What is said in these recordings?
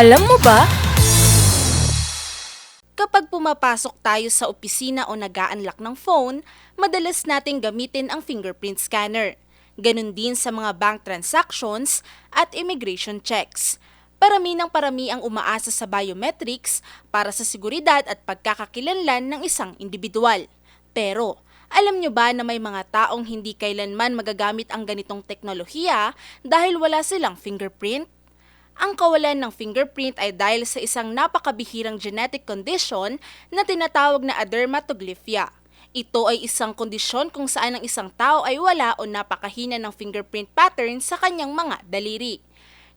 Alam mo ba? Kapag pumapasok tayo sa opisina o nag-unlock ng phone, madalas nating gamitin ang fingerprint scanner. Ganon din sa mga bank transactions at immigration checks. Parami ng parami ang umaasa sa biometrics para sa seguridad at pagkakakilanlan ng isang individual. Pero, alam nyo ba na may mga taong hindi kailanman magagamit ang ganitong teknolohiya dahil wala silang fingerprint? Ang kawalan ng fingerprint ay dahil sa isang napakabihirang genetic condition na tinatawag na adermatoglyphia. Ito ay isang kondisyon kung saan ang isang tao ay wala o napakahina ng fingerprint pattern sa kanyang mga daliri.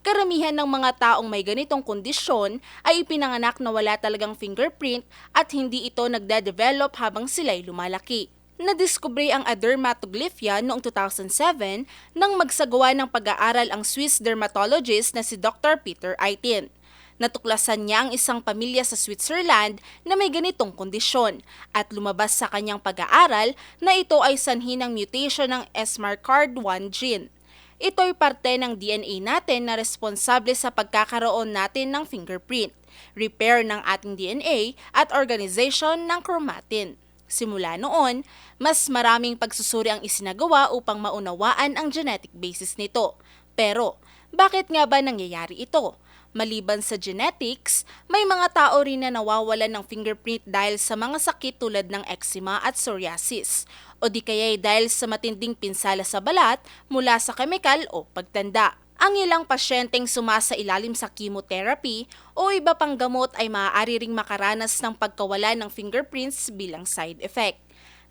Karamihan ng mga taong may ganitong kondisyon ay ipinanganak na wala talagang fingerprint at hindi ito nagde-develop habang sila'y lumalaki. Nadiskubre ang adermatoglyphia noong 2007 nang magsagawa ng pag-aaral ang Swiss dermatologist na si Dr. Peter Aitin. Natuklasan niya ang isang pamilya sa Switzerland na may ganitong kondisyon at lumabas sa kanyang pag-aaral na ito ay sanhi ng mutation ng SMARCARD1 gene. Ito'y parte ng DNA natin na responsable sa pagkakaroon natin ng fingerprint, repair ng ating DNA at organization ng chromatin. Simula noon, mas maraming pagsusuri ang isinagawa upang maunawaan ang genetic basis nito. Pero, bakit nga ba nangyayari ito? Maliban sa genetics, may mga tao rin na nawawalan ng fingerprint dahil sa mga sakit tulad ng eczema at psoriasis, o di kaya dahil sa matinding pinsala sa balat mula sa kemikal o pagtanda. Ang ilang pasyenteng sumasa ilalim sa chemotherapy o iba pang gamot ay maaari ring makaranas ng pagkawala ng fingerprints bilang side effect.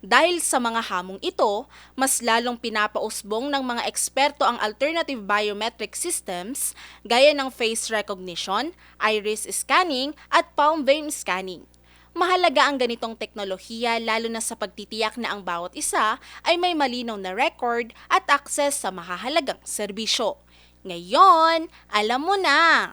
Dahil sa mga hamong ito, mas lalong pinapausbong ng mga eksperto ang alternative biometric systems gaya ng face recognition, iris scanning at palm vein scanning. Mahalaga ang ganitong teknolohiya lalo na sa pagtitiyak na ang bawat isa ay may malinaw na record at access sa mahahalagang serbisyo. Ngayon, alam mo na!